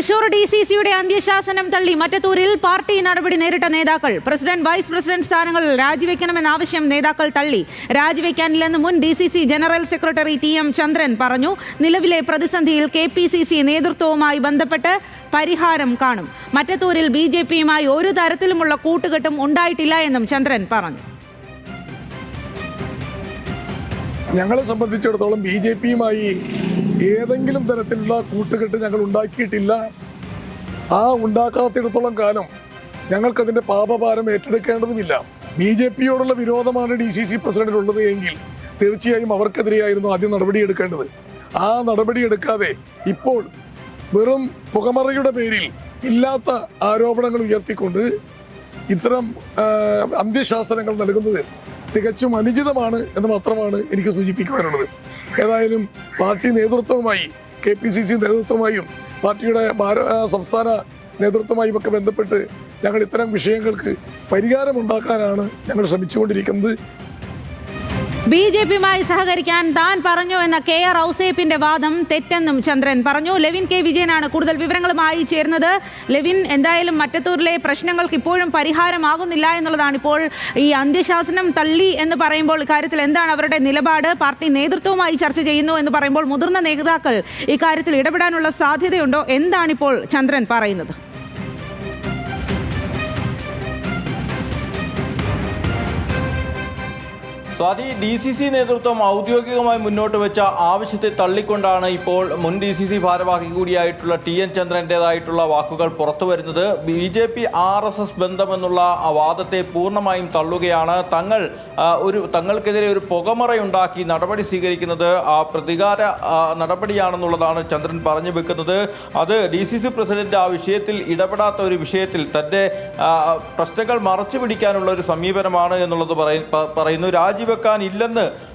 Mattathur D C സിയുടെ അന്ത്യശാസനം തള്ളി. മറ്റത്തൂരിൽ party നടപടി നേരിട്ട നേതാക്കൾ. പ്രസിഡന്റ് വൈസ് പ്രസിഡന്റ് സ്ഥാനങ്ങൾ രാജിവെക്കണമെന്ന ആവശ്യം നേതാക്കൾ തള്ളി. രാജിവെക്കാനില്ലെന്ന് മുൻ D C C general secretary T M Chandran പറഞ്ഞു. നിലവിലെ പ്രതിസന്ധിയിൽ കെ പി സി സി നേതൃത്വവുമായി ബന്ധപ്പെട്ട് പരിഹാരം കാണും. മറ്റത്തൂരിൽ ബി ജെ പിയുമായി ഒരു തരത്തിലുമുള്ള കൂട്ടുകെട്ടും ഉണ്ടായിട്ടില്ല എന്നും ചന്ദ്രൻ പറഞ്ഞു. ഞങ്ങളെ സംബന്ധിച്ചിടത്തോളം ബി ജെ പിയുമായി ഏതെങ്കിലും തരത്തിലുള്ള കൂട്ടുകെട്ട് ഞങ്ങൾ ഉണ്ടാക്കിയിട്ടില്ല. ആ ഉണ്ടാക്കാത്തിടത്തോളം കാലം ഞങ്ങൾക്കതിന്റെ പാപഭാരം ഏറ്റെടുക്കേണ്ടതുമില്ല. ബി ജെ പിയോടുള്ള വിരോധമാണ് ഡി സി സി പ്രസിഡന്റിനുള്ളത് എങ്കിൽ തീർച്ചയായും അവർക്കെതിരെയായിരുന്നു ആദ്യം നടപടിയെടുക്കേണ്ടത്. ആ നടപടിയെടുക്കാതെ ഇപ്പോൾ വെറും പുകമറയുടെ പേരിൽ ഇല്ലാത്ത ആരോപണങ്ങൾ ഉയർത്തിക്കൊണ്ട് ഇത്തരം അന്ത്യശാസനങ്ങൾ നൽകുന്നത് തികച്ചും അനുചിതമാണ് എന്ന് മാത്രമാണ് എനിക്ക് സൂചിപ്പിക്കുവാനുള്ളത്. ഏതായാലും പാർട്ടി നേതൃത്വവുമായി കെ പി സി സി നേതൃത്വമായും പാർട്ടിയുടെ സംസ്ഥാന നേതൃത്വമായും ഒക്കെ ബന്ധപ്പെട്ട് ഞങ്ങൾ ഇത്തരം വിഷയങ്ങൾക്ക് പരിഹാരമുണ്ടാക്കാനാണ് ഞങ്ങൾ ശ്രമിച്ചുകൊണ്ടിരിക്കുന്നത്. ബി ജെ പിയുമായി സഹകരിക്കാൻ താൻ പറഞ്ഞു എന്ന കെ ആർ ഔസേപ്പിന്റെ വാദം തെറ്റെന്നും ചന്ദ്രൻ പറഞ്ഞു. ലെവിൻ കെ വിജയനാണ് കൂടുതൽ വിവരങ്ങളുമായി ചേർന്നത് ലെവിൻ എന്തായാലും മറ്റത്തൂരിലെ പ്രശ്നങ്ങൾക്ക് ഇപ്പോഴും പരിഹാരമാകുന്നില്ല എന്നുള്ളതാണ് ഇപ്പോൾ ഈ അന്ത്യശാസനം തള്ളി എന്ന് പറയുമ്പോൾ ഇക്കാര്യത്തിൽ എന്താണ് അവരുടെ നിലപാട്? പാർട്ടി നേതൃത്വവുമായി ചർച്ച ചെയ്യുന്നു എന്ന് പറയുമ്പോൾ മുതിർന്ന നേതാക്കൾ ഇക്കാര്യത്തിൽ ഇടപെടാനുള്ള സാധ്യതയുണ്ടോ? എന്താണിപ്പോൾ ചന്ദ്രൻ പറയുന്നത്? സ്വാതി ഡി സി സി നേതൃത്വം ഔദ്യോഗികമായി മുന്നോട്ട് വെച്ച ആവശ്യത്തെ തള്ളിക്കൊണ്ടാണ് ഇപ്പോൾ മുൻ ഡി സി സി ഭാരവാഹി കൂടിയായിട്ടുള്ള ടി എൻ ചന്ദ്രന്റെതായിട്ടുള്ള വാക്കുകൾ പുറത്തു വരുന്നത്. B J P R S S ബന്ധമെന്നുള്ള വാദത്തെ പൂർണമായും തള്ളുകയാണ്. തങ്ങൾ ഒരു തങ്ങൾക്കെതിരെ ഒരു പുകമറയുണ്ടാക്കി നടപടി സ്വീകരിക്കുന്നത് ആ പ്രതികാര നടപടിയാണെന്നുള്ളതാണ് ചന്ദ്രൻ പറഞ്ഞു വെക്കുന്നത്. അത് ഡി സി സി പ്രസിഡന്റ് ആ വിഷയത്തിൽ ഇടപെടാത്ത ഒരു വിഷയത്തിൽ തന്റെ പ്രശ്നങ്ങൾ മറച്ചു പിടിക്കാനുള്ള ഒരു സമീപനമാണ് എന്നുള്ളത് പറയുന്നു. രാജിവെക്കാൻ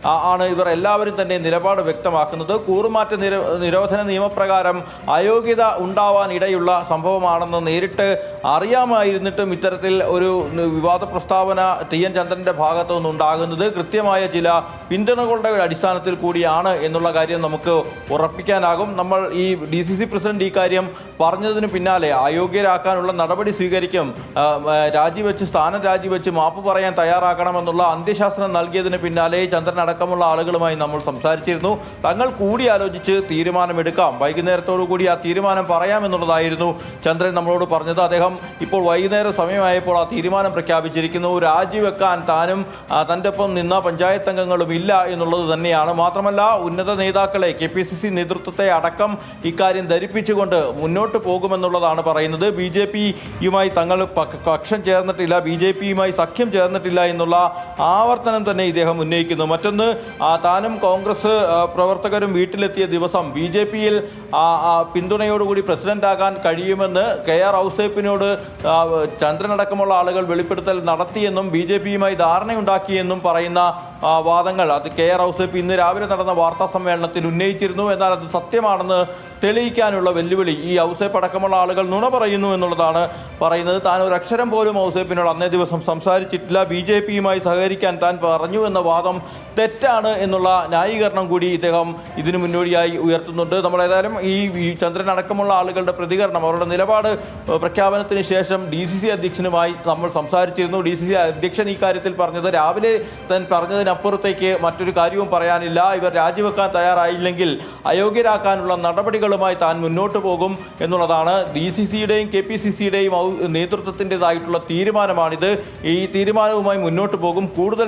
ആ- ആണ് ഇവർ എല്ലാവരും തന്നെ നിലപാട് വ്യക്തമാക്കുന്നത്. കൂറുമാറ്റ നിര നിരോധന നിയമപ്രകാരം അയോഗ്യത ഉണ്ടാവാൻ ഇടയുള്ള സംഭവമാണെന്ന് നേരിട്ട് അറിയാമായിരുന്നിട്ടും ഇത്തരത്തിൽ ഒരു വിവാദ പ്രസ്താവന ടി എൻ ചന്ദ്രന്റെ ഭാഗത്തു നിന്നുണ്ടാകുന്നത് കൃത്യമായ ചില പിന്തുണകളുടെ അടിസ്ഥാനത്തിൽ കൂടിയാണ് എന്നുള്ള കാര്യം നമുക്ക് ഉറപ്പിക്കാനാകും. നമ്മൾ ഈ ഡി സി സി പ്രസിഡന്റ് ഈ കാര്യം പറഞ്ഞതിന് പിന്നാലെ അയോഗ്യരാക്കാനുള്ള നടപടി സ്വീകരിക്കും. രാജിവെച്ച് സ്ഥാനം രാജിവെച്ച് മാപ്പ് പറയാൻ തയ്യാറാക്കണമെന്നുള്ള അന്ത്യശാസനം നൽകിയതിന് പിന്നാലെ ചന്ദ്രൻ അടക്കമുള്ള ആളുകളുമായി നമ്മൾ സംസാരിച്ചിരുന്നു. തങ്ങൾ കൂടിയാലോചിച്ച് തീരുമാനമെടുക്കാം. വൈകുന്നേരത്തോടു കൂടി ആ തീരുമാനം പറയാമെന്നുള്ളതായിരുന്നു ചന്ദ്രൻ നമ്മളോട് പറഞ്ഞത്. അദ്ദേഹം ഇപ്പോൾ വൈകുന്നേരം സമയമായപ്പോൾ ആ തീരുമാനം പ്രഖ്യാപിച്ചിരിക്കുന്നു. രാജിവെക്കാൻ താനും തന്റെ ഒപ്പം നിന്ന പഞ്ചായത്ത് അംഗങ്ങളും ഇല്ല എന്നുള്ളത് തന്നെയാണ്. മാത്രമല്ല ഉന്നത നേതാക്കളെ കെ പി സി സി നേതൃത്വത്തെ അടക്കം ഇക്കാര്യം ധരിപ്പിച്ചുകൊണ്ട് മുന്നോട്ട് പോകുമെന്നുള്ളതാണ് പറയുന്നത്. ബി ജെ പിയുമായി തങ്ങൾ പക്ഷം ചേർന്നിട്ടില്ല. ബി ജെ പിയുമായി സഖ്യം ചേർന്നിട്ടില്ല എന്നുള്ള ആവർത്തനം തന്നെ ഇദ്ദേഹം ഉന്നയിക്കുന്നു. മറ്റൊന്ന് താനും കോൺഗ്രസ് പ്രവർത്തകരും വീട്ടിലെത്തിയ ദിവസം ബി ജെ പിയിൽ പിന്തുണയോടുകൂടി പ്രസിഡന്റാകാൻ കഴിയുമെന്ന് കെ ആർ ഔസേപ്പിനോട് ചന്ദ്രനടക്കമുള്ള ആളുകൾ വെളിപ്പെടുത്തൽ നടത്തിയെന്നും ബി ജെ പിയുമായി ധാരണയുണ്ടാക്കിയെന്നും പറയുന്ന വാദങ്ങൾ. അത് കെ ആർ ഔസേപ്പ് ഇന്ന് രാവിലെ നടന്ന വാർത്താ സമ്മേളനത്തിൽ ഉന്നയിച്ചിരുന്നു. എന്നാൽ അത് സത്യമാണെന്ന് തെളിയിക്കാനുള്ള വെല്ലുവിളി ഈ ഔസേപ്പ് അടക്കമുള്ള ആളുകൾ നുണ പറയുന്നു എന്നുള്ളതാണ് പറയുന്നത്. താൻ ഒരു അക്ഷരം പോലും ഔസേപ്പിനോട് അന്നേ ദിവസം സംസാരിച്ചിട്ടില്ല. ബി ജെ പിയുമായി സഹകരിക്കാൻ താൻ പറഞ്ഞു എന്ന വാദം തെറ്റാണ് എന്നുള്ള ന്യായീകരണം കൂടി ഇദ്ദേഹം ഇതിനു മുന്നോടിയായി ഉയർത്തുന്നുണ്ട്. നമ്മൾ ഏതായാലും ഈ ചന്ദ്രൻ അടക്കമുള്ള ആളുകളുടെ പ്രതികരണം അവരുടെ നിലപാട് പ്രഖ്യാപനത്തിന് ശേഷം ഡി സി സി അധ്യക്ഷനുമായി നമ്മൾ സംസാരിച്ചിരുന്നു. ഡി സി സി അധ്യക്ഷൻ ഈ കാര്യത്തിൽ പറഞ്ഞത് രാവിലെ താൻ പറഞ്ഞതിനപ്പുറത്തേക്ക് മറ്റൊരു കാര്യവും പറയാനില്ല. ഇവർ രാജിവെക്കാൻ തയ്യാറായില്ലെങ്കിൽ അയോഗ്യരാക്കാനുള്ള നടപടികളുമായി താൻ മുന്നോട്ട് പോകും എന്നുള്ളതാണ് ഡി സി സിയുടെയും കെ പി സി സിയുടെയും നേതൃത്വത്തിന്റെതായിട്ടുള്ള തീരുമാനമാണിത്. ഈ തീരുമാനവുമായി മുന്നോട്ട് പോകും. കൂടുതൽ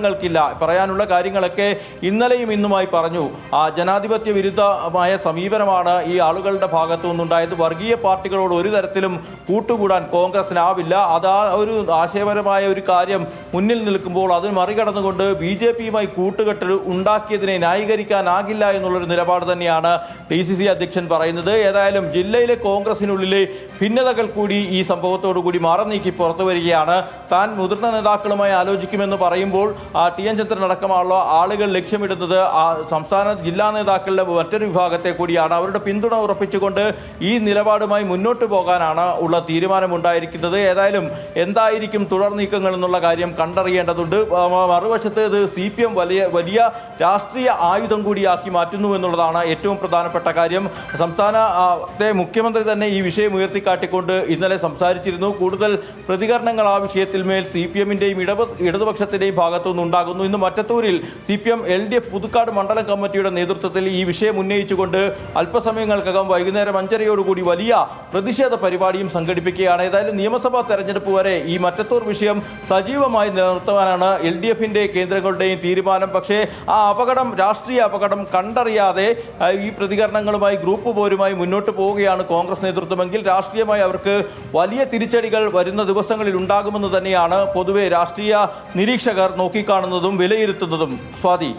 പ്രതികരണങ്ങൾക്കില്ല പറയാനുള്ള കാര്യങ്ങളൊക്കെ ഇന്നലെയും ഇന്നുമായി പറഞ്ഞു. ആ ജനാധിപത്യ വിരുദ്ധമായ സമീപനമാണ് ഈ ആളുകളുടെ ഭാഗത്തു നിന്നുണ്ടായത്. വർഗീയ പാർട്ടികളോട് ഒരു തരത്തിലും കൂട്ടുകൂടാൻ കോൺഗ്രസിനാവില്ല. അത് ആ ഒരു ആശയപരമായ ഒരു കാര്യം മുന്നിൽ നിൽക്കുമ്പോൾ അത് മറികടന്നുകൊണ്ട് ബി ജെ പിയുമായി കൂട്ടുകെട്ട് ഉണ്ടാക്കിയതിനെ ന്യായീകരിക്കാനാകില്ല എന്നുള്ളൊരു നിലപാട് തന്നെയാണ് ഡി സി സി അധ്യക്ഷൻ പറയുന്നത്. ഏതായാലും ജില്ലയിലെ കോൺഗ്രസിനുള്ളിലെ ഭിന്നതകൾ കൂടി ഈ സംഭവത്തോടു കൂടി മാറി നീക്കി പുറത്തു വരികയാണ്. താൻ മുതിർന്ന നേതാക്കളുമായി ആലോചിക്കുമെന്ന് പറയുമ്പോൾ ടി എൻ ചന്ദ്രൻ അടക്കമുള്ള ആളുകൾ ലക്ഷ്യമിടുന്നത്. സംസ്ഥാന ജില്ലാ നേതാക്കളുടെ മറ്റൊരു വിഭാഗത്തെ കൂടിയാണ് അവരുടെ പിന്തുണ ഉറപ്പിച്ചുകൊണ്ട് ഈ നിലപാടുമായി മുന്നോട്ട് പോകാനാണ് ഉള്ള തീരുമാനമുണ്ടായിരിക്കുന്നത്. ഏതായാലും എന്തായിരിക്കും തുടർ നീക്കങ്ങൾ എന്നുള്ള കാര്യം കണ്ടറിയേണ്ടതുണ്ട്. മറുവശത്ത് ഇത് സി പി എം വലിയ വലിയ രാഷ്ട്രീയ ആയുധം കൂടിയാക്കി മാറ്റുന്നു എന്നുള്ളതാണ് ഏറ്റവും പ്രധാനപ്പെട്ട കാര്യം. സംസ്ഥാനത്തെ മുഖ്യമന്ത്രി തന്നെ ഈ വിഷയം ഉയർത്തിക്കാട്ടിക്കൊണ്ട് ഇന്നലെ സംസാരിച്ചിരുന്നു. കൂടുതൽ പ്രതികരണങ്ങൾ ആ വിഷയത്തിൽ മേൽ സി പി എമ്മിന്റെയും ഇടതുപക്ഷത്തിന്റെയും ഭാഗത്തുനിന്ന് ഉണ്ടാകുന്നു. ഇന്ന് മറ്റത്തൂരിൽ C P M L D F Puthukkad മണ്ഡലം കമ്മിറ്റിയുടെ നേതൃത്വത്തിൽ ഈ വിഷയം ഉന്നയിച്ചുകൊണ്ട് അല്പസമയങ്ങൾക്കകം വൈകുന്നേരം അഞ്ചരയോടുകൂടി വലിയ പ്രതിഷേധ പരിപാടിയും സംഘടിപ്പിക്കുകയാണ്. ഏതായാലും നിയമസഭാ തെരഞ്ഞെടുപ്പ് വരെ ഈ മറ്റത്തൂർ വിഷയം സജീവമായി നിലനിർത്തുവാനാണ് എൽ ഡി എഫിന്റെ കേന്ദ്രങ്ങളുടെയും തീരുമാനം. പക്ഷേ ആ അപകടം രാഷ്ട്രീയ അപകടം കണ്ടറിയാതെ ഈ പ്രതികരണങ്ങളുമായി ഗ്രൂപ്പ് പോരുമായി മുന്നോട്ട് പോവുകയാണ് കോൺഗ്രസ് നേതൃത്വമെങ്കിൽ രാഷ്ട്രീയമായി അവർക്ക് വലിയ തിരിച്ചടികൾ വരുന്ന ദിവസങ്ങളിൽ ഉണ്ടാകുമെന്ന് തന്നെയാണ് പൊതുവെ രാഷ്ട്രീയ നിരീക്ഷകർ നോക്കിക്കാണുന്നതും വിലയിരുത്തുന്നതും സ്വാതി